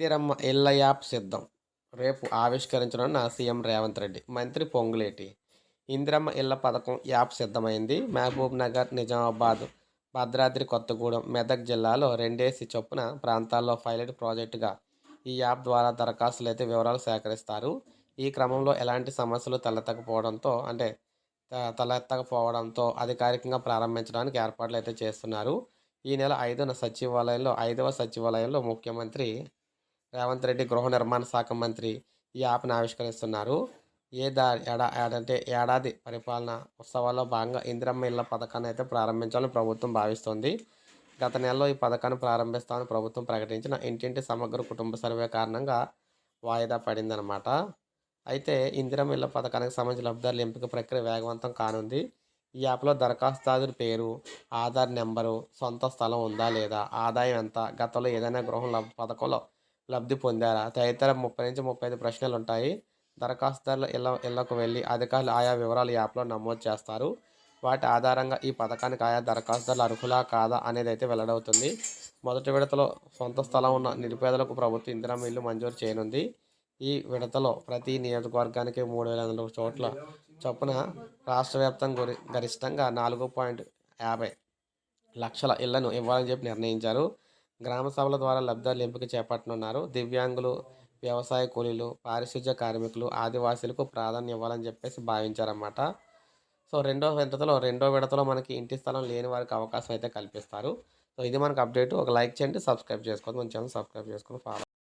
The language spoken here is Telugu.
ఇందిరమ్మ ఇళ్ళ యాప్ సిద్ధం. రేపు ఆవిష్కరించనున్న సీఎం రేవంత్ రెడ్డి. మంత్రి పొంగులేటి. ఇందిరమ్మ ఇళ్ళ పథకం యాప్ సిద్ధమైంది. మహబూబ్ నగర్ నిజామాబాద్ భద్రాద్రి కొత్తగూడెం మెదక్ జిల్లాలో రెండేసి చొప్పున ప్రాంతాల్లో పైలట్ ప్రాజెక్టుగా ఈ యాప్ ద్వారా దరఖాస్తులు అయితే వివరాలు సేకరిస్తారు. ఈ క్రమంలో ఎలాంటి సమస్యలు తలెత్తకపోవడంతో అంటే త- తలెత్తకపోవడంతో అధికారికంగా ప్రారంభించడానికి ఏర్పాట్లు అయితే చేస్తున్నారు. ఈ నెల ఐదున సచివాలయంలో ఐదవ సచివాలయంలో ముఖ్యమంత్రి రేవంత్ రెడ్డి గృహ నిర్మాణ శాఖ మంత్రి ఈ యాప్ను ఆవిష్కరిస్తున్నారు. ఏ దా ఏడా ఏడంటే ఏడాది పరిపాలన ఉత్సవాల్లో భాగంగా ఇందిరమ్మ ఇళ్ళ పథకాన్ని అయితే ప్రారంభించాలని ప్రభుత్వం భావిస్తోంది. గత నెలలో ఈ పథకాన్ని ప్రారంభిస్తామని ప్రభుత్వం ప్రకటించిన ఇంటింటి సమగ్ర కుటుంబ సర్వే కారణంగా వాయిదా పడిందనమాట అయితే ఇందిరమ్మ ఇళ్ళ పథకానికి సంబంధించిన లబ్ధిదారుల ఎంపిక ప్రక్రియ వేగవంతం కానుంది. ఈ యాప్లో దరఖాస్తుదారుడి పేరు ఆధార్ నెంబరు సొంత స్థలం ఉందా లేదా ఆదాయం ఎంత గతంలో ఏదైనా గృహం లబ్ పథకంలో లబ్ధి పొందారా? తదితర ముప్పై నుంచి ముప్పై ఐదు ప్రశ్నలు ఉంటాయి దరఖాస్తుదారుల ఇళ్ళ ఇళ్ళకు వెళ్ళి అధికారులు ఆయా వివరాలు యాప్లో నమోదు చేస్తారు. వాటి ఆధారంగా ఈ పథకానికి ఆయా దరఖాస్తుదారులు అర్హులా కాదా అనేది అయితే వెల్లడవుతుంది. మొదటి విడతలో సొంత స్థలం ఉన్న నిరుపేదలకు ప్రభుత్వం ఇందిరమ్మ ఇల్లు మంజూరు చేయనుంది. ఈ విడతలో ప్రతి నియోజకవర్గానికి మూడు వేల వందల చోట్ల చొప్పున రాష్ట్ర వ్యాప్తంగా గురి గరిష్టంగా నాలుగు పాయింట్ యాభై లక్షల ఇళ్ళను ఇవ్వాలని చెప్పి నిర్ణయించారు. గ్రామ సభల ద్వారా లబ్ధాలు ఎంపిక చేపట్టనున్నారు. దివ్యాంగులు వ్యవసాయ కూలీలు పారిశుధ్య కార్మికులు ఆదివాసీలకు ప్రాధాన్యం ఇవ్వాలని చెప్పేసి భావించారన్నమాట. సో రెండో విడతలో రెండో విడతలో మనకి ఇంటి స్థలం లేని వారికి అవకాశం అయితే కల్పిస్తారు. సో ఇది మనకు అప్డేట్. ఒక లైక్ చేయండి సబ్స్క్రైబ్ చేసుకోండి. మన ఛానల్ సబ్స్క్రైబ్ చేసుకొని ఫాలో